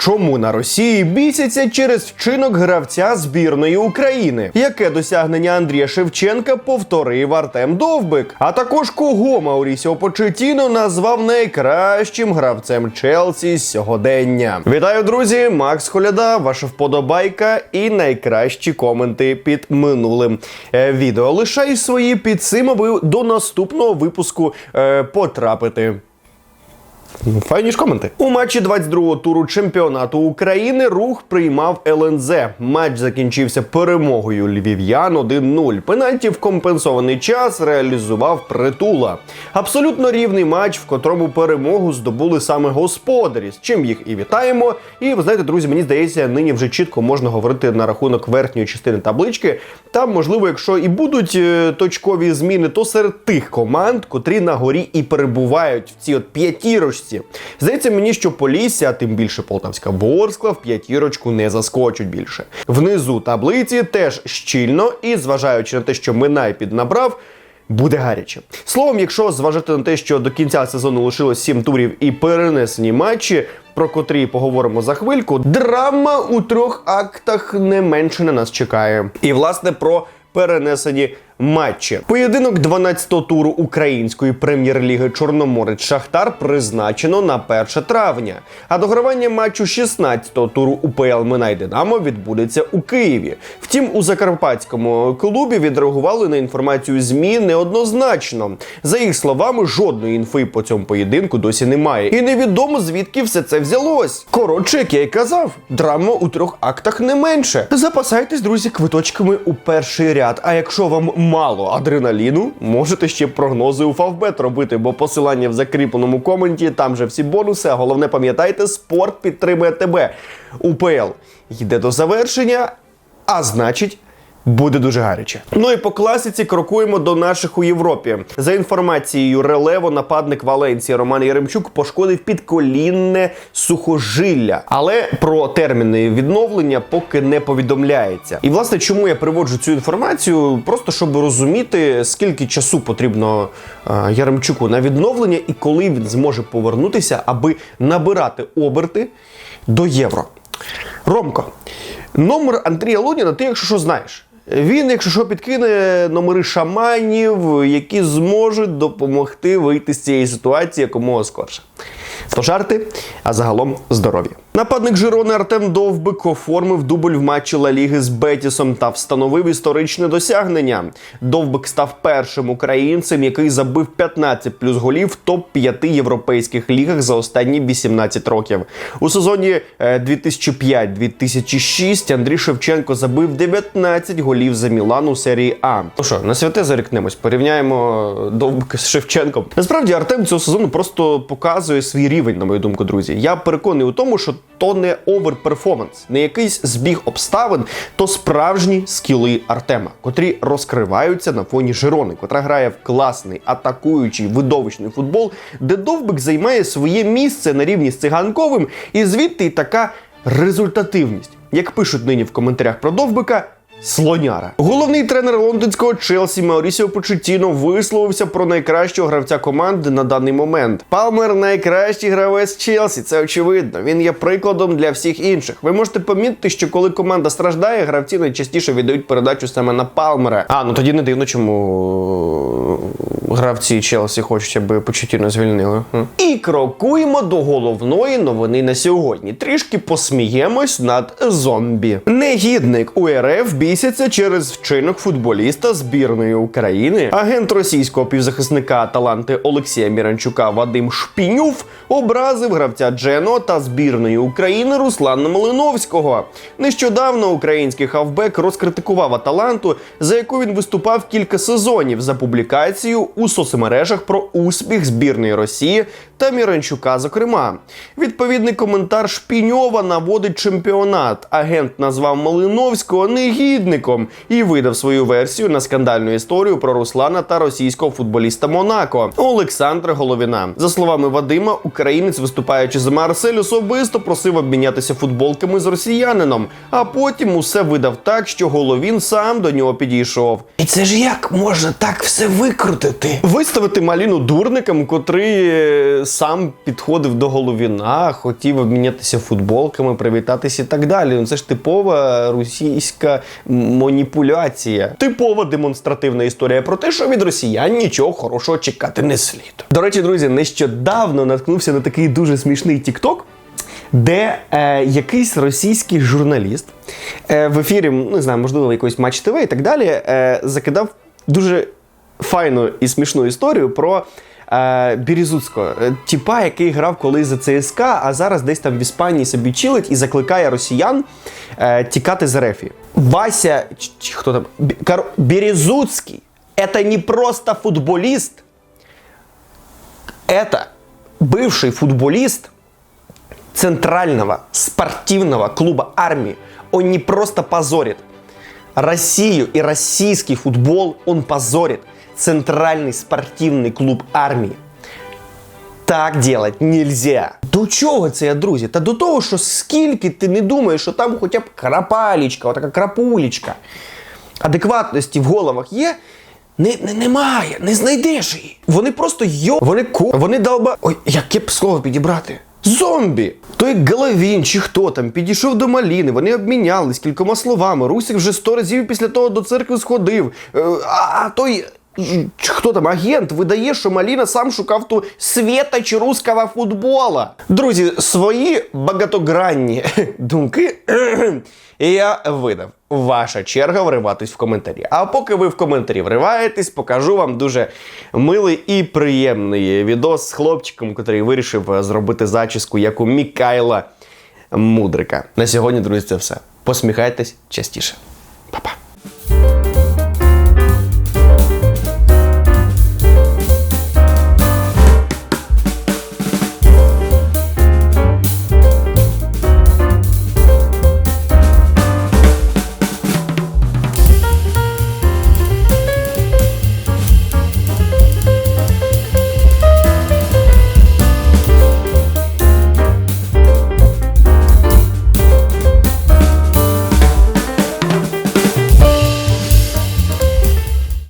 Чому на Росії бісяться через вчинок гравця збірної України? Яке досягнення Андрія Шевченка повторив Артем Довбик? А також кого Маурісіо Почетіно назвав найкращим гравцем Челсі сьогодення? Вітаю, друзі! Макс Холяда, ваша вподобайка і найкращі коменти під минулим е, відео. Лишаю свої під цим, аби до наступного випуску е, потрапити. Файні ж коменти. У матчі 22-го туру чемпіонату України рух приймав ЛНЗ. Матч закінчився перемогою львів'ян 1-0. Пенальті в компенсований час реалізував притула. Абсолютно рівний матч, в котрому перемогу здобули саме господарі, з чим їх і вітаємо. І ви знаєте, друзі, мені здається, нині вже чітко можна говорити на рахунок верхньої частини таблички. Там, можливо, якщо і будуть е, точкові зміни, то серед тих команд, котрі на горі і перебувають в цій от п'ятірочці. Здається мені, що Полісся, тим більше Полтавська Ворскла, в п'ятірочку не заскочуть більше. Внизу таблиці теж щільно, і зважаючи на те, що Минай піднабрав. Буде гаряче. Словом, якщо зважати на те, що до кінця сезону лишилось 7 турів і перенесені матчі, про котрі поговоримо за хвильку, драма у трьох актах не менше на нас чекає. І власне про перенесені матчі. Поєдинок 12-го туру української прем'єр-ліги Чорноморець Шахтар призначено на 1 травня. А догравання матчу 16-го туру УПЛ Минай Динамо відбудеться у Києві. Втім, у закарпатському клубі відреагували на інформацію ЗМІ неоднозначно. За їх словами, жодної інфи по цьому поєдинку досі немає. І невідомо звідки все це взялось. Коротше, як я й казав, драма у трьох актах не менше. Запасайтесь, друзі, квиточками у перший ряд. А якщо вам мало адреналіну, можете ще прогнози у Фавбет робити, бо посилання в закріпленому коменті, там же всі бонуси. А головне, пам'ятайте, спорт підтримує тебе. УПЛ йде до завершення, а значить. Буде дуже гаряче. Ну і по класиці крокуємо до наших у Європі. За інформацією Релево, нападник Валенції Роман Яремчук пошкодив підколінне сухожилля, але про терміни відновлення поки не повідомляється. І власне, чому я приводжу цю інформацію? Просто щоб розуміти, скільки часу потрібно е, Яремчуку на відновлення і коли він зможе повернутися, аби набирати оберти до євро. Ромко, номер Андрія Луніна, ти, якщо що знаєш. Він, якщо що, підкине номери шаманів, які зможуть допомогти вийти з цієї ситуації якомога скорше. То жарти, а загалом здоров'я. Нападник Жирони Артем Довбик оформив дубль в матчі Ла Ліги з Бетісом та встановив історичне досягнення. Довбик став першим українцем, який забив 15 плюс голів в топ-5 європейських лігах за останні 18 років. У сезоні е, 2005-2006 Андрій Шевченко забив 19 голів за Мілан у серії А. Ну що, на святе зарікнемось, порівняємо Довбика з Шевченком. Насправді Артем цього сезону просто показує свій рівень, на мою думку, друзі. Я переконаний у тому, що то не оверперформанс, не якийсь збіг обставин, то справжні скіли Артема, котрі розкриваються на фоні Жирони, котра грає в класний атакуючий видовищний футбол, де Довбик займає своє місце на рівні з циганковим, і звідти така результативність. Як пишуть нині в коментарях про Довбика, Слоняра. Головний тренер лондонського Челсі Маурісіо Почетіно висловився про найкращого гравця команди на даний момент. Палмер найкращий гравець Челсі, це очевидно. Він є прикладом для всіх інших. Ви можете помітити, що коли команда страждає, гравці найчастіше віддають передачу саме на Палмера. А ну тоді не дивно, чому гравці Челсі хочуть, аби Почетіно звільнили. І крокуємо до головної новини на сьогодні. Трішки посміємось над зомбі. Негідник УРФ бісяться через вчинок футболіста збірної України. Агент російського півзахисника Аталанти Олексія Міранчука Вадим Шпінюв образив гравця Джено та збірної України Руслана Малиновського. Нещодавно український хавбек розкритикував Аталанту, за яку він виступав кілька сезонів за публікацію у соцмережах про успіх збірної Росії та Міранчука. Зокрема, відповідний коментар Шпіньова наводить чемпіонат. Агент назвав Малиновського негідником і видав свою версію на скандальну історію про Руслана та російського футболіста Монако Олександра Головіна. За словами Вадима, українець, виступаючи за Марсель, особисто просив обмінятися футболками з росіянином, а потім усе видав так, що Головін сам до нього підійшов. І це ж як можна так все викрутити? Виставити маліну дурником, котрий е, сам підходив до Головіна, хотів обмінятися футболками, привітатися і так далі. Ну це ж типова російська маніпуляція. Типова демонстративна історія про те, що від росіян нічого хорошого чекати не слід. До речі, друзі, нещодавно наткнувся на такий дуже смішний тікток. Де е, якийсь російський журналіст е, в ефірі, ну, не знаю, можливо, якийсь матч ТВ і так далі, е, закидав дуже файну і смішну історію про е, Бірізуцького, е, тіпа, який грав колись за ЦСКА, а зараз десь там в Іспанії собі чилить і закликає росіян е, тікати з Рефі. Вася, чи, чи хто там? Бі- кор- Березуцкий это не просто футболист, это бывший футболист центрального спортивного клуба армии. Он не просто позорит Россию и российский футбол, он позорит центральный спортивный клуб армии. Так делать нельзя. До чого це я, друзі? Та до того, що скільки ти не думаєш, що там хоча б крапалічка, отака крапулічка адекватності в головах є. Не, не, немає, не знайдеш її. Вони просто йо. Вони ко. Вони долба. Ой, яке б слово підібрати? Зомбі! Той Головін чи хто там підійшов до Маліни, вони обмінялись кількома словами. Русик вже сто разів після того до церкви сходив. Е, А, а той. Хто там агент видає, що Маліна сам шукав ту світоч руського футбола. Друзі, свої багатогранні думки я видав. Ваша черга вриватись в коментарі. А поки ви в коментарі вриваєтесь, покажу вам дуже милий і приємний відос з хлопчиком, який вирішив е, зробити зачіску, як у Мікайла Мудрика. На сьогодні, друзі, це все. Посміхайтесь частіше.